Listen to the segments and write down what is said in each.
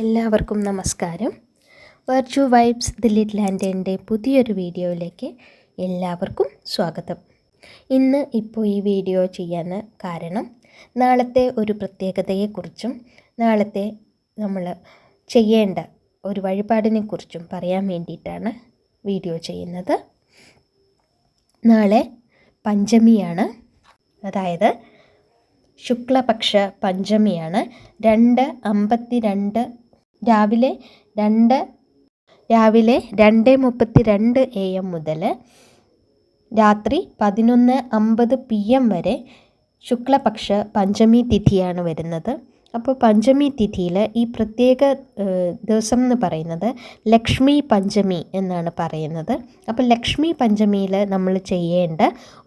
എല്ലാവർക്കും നമസ്കാരം. Virtual vibes the lit ലാൻഡിന്റെ പുതിയൊരു വീഡിയോയിലേക്ക് എല്ലാവർക്കും സ്വാഗതം. ഇന്ന് ഇപ്പോൾ ഈ വീഡിയോ ചെയ്യാൻ കാരണം നാളത്തെ ഒരു പ്രത്യേകതയെക്കുറിച്ചും നാളത്തെ നമ്മൾ ചെയ്യേണ്ട ഒരു വഴിപാടിനെക്കുറിച്ചും പറയാൻ വേണ്ടിയിട്ടാണ് വീഡിയോ ചെയ്യുന്നത്. നാളെ പഞ്ചമിയാണ്. അതായത് ശുക്ലപക്ഷ പഞ്ചമിയാണ്. രണ്ട് അമ്പത്തി രണ്ട് രാവിലെ രണ്ട് രാവിലെ രണ്ട് മുപ്പത്തി രണ്ട് എ എം മുതൽ രാത്രി പതിനൊന്ന് അമ്പത് പി എം വരെ ശുക്ലപക്ഷ പഞ്ചമി തിഥിയാണ് വരുന്നത്. അപ്പോൾ പഞ്ചമി തിഥിയിൽ ഈ പ്രത്യേക ദിവസം എന്ന് പറയുന്നത് ലക്ഷ്മി പഞ്ചമി എന്നാണ് പറയുന്നത്. അപ്പോൾ ലക്ഷ്മി പഞ്ചമിയിൽ നമ്മൾ ചെയ്യേണ്ട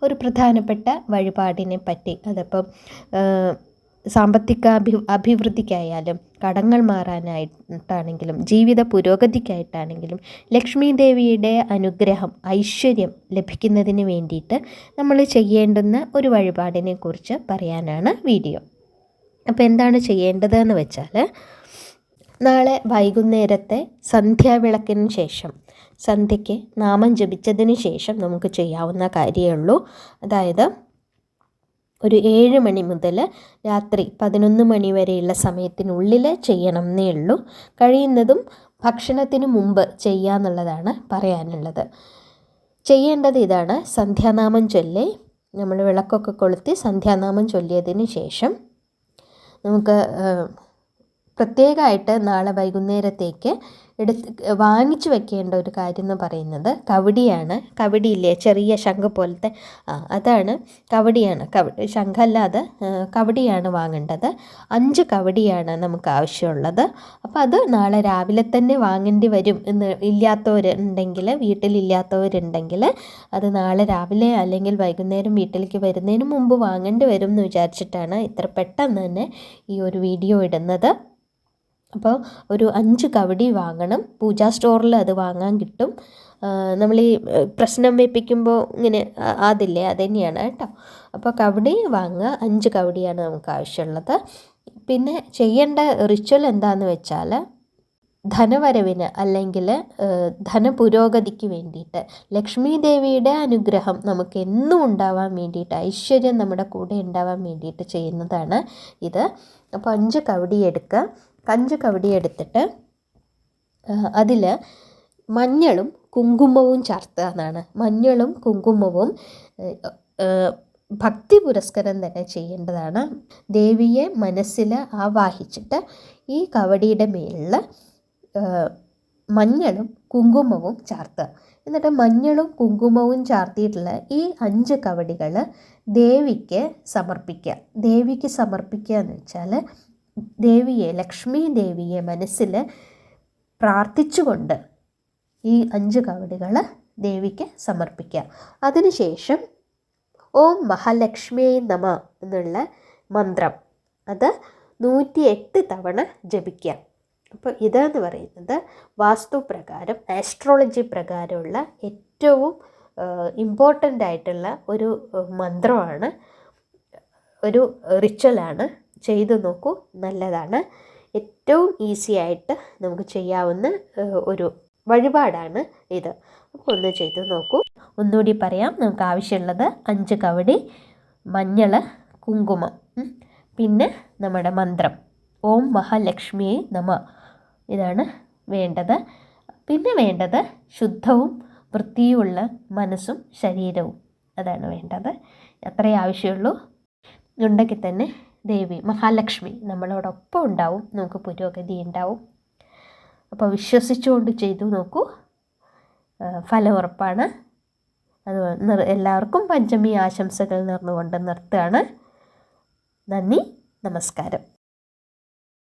ഒരു പ്രധാനപ്പെട്ട വഴിപാടിനെ പറ്റി അതിപ്പം സാമ്പത്തിക അഭി അഭിവൃദ്ധിക്കായാലും കടങ്ങൾ മാറാനായിട്ടാണെങ്കിലും ജീവിത പുരോഗതിക്കായിട്ടാണെങ്കിലും ലക്ഷ്മി ദേവിയുടെ അനുഗ്രഹം ഐശ്വര്യം ലഭിക്കുന്നതിന് വേണ്ടിയിട്ട് നമ്മൾ ചെയ്യേണ്ടുന്ന ഒരു വഴിപാടിനെ കുറിച്ച് പറയാനാണ് വീഡിയോ. അപ്പോൾ എന്താണ് ചെയ്യേണ്ടതെന്ന് വെച്ചാൽ നാളെ വൈകുന്നേരത്തെ സന്ധ്യാവിളക്കിന് ശേഷം സന്ധ്യയ്ക്ക് നാമം ജപിച്ചതിന് ശേഷം നമുക്ക് ചെയ്യാവുന്ന കാര്യമേ ഉള്ളൂ. അതായത് ഒരു ഏഴ് മണി മുതൽ രാത്രി പതിനൊന്ന് മണി വരെയുള്ള സമയത്തിനുള്ളിൽ ചെയ്യണം എന്നേ ഉള്ളൂ. കഴിയുന്നതും ഭക്ഷണത്തിന് മുമ്പ് ചെയ്യാന്നുള്ളതാണ് പറയാനുള്ളത്. ചെയ്യേണ്ടത് ഇതാണ്. സന്ധ്യാനാമം ചൊല്ലി നമ്മൾ വിളക്കൊക്കെ കൊളുത്തി സന്ധ്യാനാമം ചൊല്ലിയതിന് ശേഷം നമുക്ക് പ്രത്യേകമായിട്ട് നാളെ വൈകുന്നേരത്തേക്ക് എടുത്ത് വാങ്ങിച്ചു വെക്കേണ്ട ഒരു കാര്യം എന്ന് പറയുന്നത് കവടിയാണ്. കവടിയില്ലേ? ചെറിയ ശംഖ് പോലത്തെ അതാണ് കവടിയാണ്. കവ ശംഖല്ലാതെ കവടിയാണ് വാങ്ങേണ്ടത്. അഞ്ച് കവടിയാണ് നമുക്ക് ആവശ്യമുള്ളത്. അപ്പോൾ അത് നാളെ രാവിലെ തന്നെ വാങ്ങേണ്ടി വരും എന്ന് ഇല്ലാത്തവരുണ്ടെങ്കിൽ വീട്ടിലില്ലാത്തവരുണ്ടെങ്കിൽ അത് നാളെ രാവിലെ അല്ലെങ്കിൽ വൈകുന്നേരം വീട്ടിലേക്ക് വരുന്നതിന് മുമ്പ് വാങ്ങേണ്ടി വരും എന്ന് വിചാരിച്ചിട്ടാണ് ഇത്ര പെട്ടെന്ന് തന്നെ ഈ ഒരു വീഡിയോ ഇടുന്നത്. അപ്പോൾ ഒരു അഞ്ച് കവടി വാങ്ങണം. പൂജാ സ്റ്റോറിൽ അത് വാങ്ങാൻ കിട്ടും. നമ്മൾ ഈ പ്രശ്നം വെപ്പിക്കുമ്പോൾ ഇങ്ങനെ അതില്ലേ അത് തന്നെയാണ് കേട്ടോ. അപ്പോൾ കവടി വാങ്ങുക അഞ്ച് കവടിയാണ് നമുക്ക് ആവശ്യമുള്ളത്. പിന്നെ ചെയ്യേണ്ട റിച്വൽ എന്താണെന്ന് വെച്ചാൽ ധനവരവിന് അല്ലെങ്കിൽ ധന പുരോഗതിക്ക് വേണ്ടിയിട്ട് ലക്ഷ്മി ദേവിയുടെ അനുഗ്രഹം നമുക്ക് എന്നും ഉണ്ടാവാൻ വേണ്ടിയിട്ട് ഐശ്വര്യം നമ്മുടെ കൂടെ ഉണ്ടാവാൻ വേണ്ടിയിട്ട് ചെയ്യുന്നതാണ് ഇത്. അപ്പോൾ അഞ്ച് കവടി എടുക്കുക. അഞ്ച് കവടി എടുത്തിട്ട് അതിൽ മഞ്ഞളും കുങ്കുമവും ചേർത്തുക എന്നാണ് മഞ്ഞളും കുങ്കുമവും ഭക്തി പുരസ്കരം തന്നെ ചെയ്യേണ്ടതാണ്. ദേവിയെ മനസ്സിൽ ആവാഹിച്ചിട്ട് ഈ കവടിയുടെ മേളിൽ മഞ്ഞളും കുങ്കുമവും ചാർത്തുക എന്നിട്ട് മഞ്ഞളും കുങ്കുമവും ചാർത്തിയിട്ടുള്ള ഈ അഞ്ച് കവടികൾ ദേവിക്ക് സമർപ്പിക്കുക ദേവിക്ക് സമർപ്പിക്കുക എന്ന് വെച്ചാൽ ദേവിയെ ലക്ഷ്മി ദേവിയെ മനസ്സിൽ പ്രാർത്ഥിച്ചുകൊണ്ട് ഈ അഞ്ച് കവടികൾ ദേവിക്ക് സമർപ്പിക്കുക. അതിനുശേഷം ഓം മഹാലക്ഷ്മിയെ നമ എന്നുള്ള മന്ത്രം അത് നൂറ്റി എട്ട് തവണ ജപിക്കുക. അപ്പോൾ ഇതെന്ന് പറയുന്നത് വാസ്തു പ്രകാരം ആസ്ട്രോളജി പ്രകാരമുള്ള ഏറ്റവും ഇമ്പോർട്ടന്റ് ആയിട്ടുള്ള ഒരു മന്ത്രമാണ് ഒരു റിച്വലാണ് ചെയ്തു നോക്കൂ. നല്ലതാണ്. ഏറ്റവും ഈസി ആയിട്ട് നമുക്ക് ചെയ്യാവുന്ന ഒരു വഴിപാടാണ് ഇത്. അപ്പോൾ ഒന്ന് ചെയ്തു നോക്കൂ. ഒന്നുകൂടി പറയാം. നമുക്ക് ആവശ്യമുള്ളത് അഞ്ച് കവടി മഞ്ഞൾ കുങ്കുമം പിന്നെ നമ്മുടെ മന്ത്രം. ഓം മഹാലക്ഷ്മിയെ നമ. ഇതാണ് വേണ്ടത്. പിന്നെ വേണ്ടത് ശുദ്ധവും വൃത്തിയുമുള്ള മനസ്സും ശരീരവും. അതാണ് വേണ്ടത്. അത്രയേ ആവശ്യമുള്ളൂ. ഉണ്ടെങ്കിൽ തന്നെ ദേവി മഹാലക്ഷ്മി നമ്മളോടൊപ്പം ഉണ്ടാവും. നമുക്ക് പുരോഗതി ഉണ്ടാവും. അപ്പോൾ വിശ്വസിച്ചുകൊണ്ട് ചെയ്തു നോക്കൂ. ഫലം ഉറപ്പാണ് അത് എല്ലാവർക്കും പഞ്ചമി ആശംസകൾ നേർന്നുകൊണ്ട് നിർത്തുകയാണ്. നന്ദി നമസ്കാരം.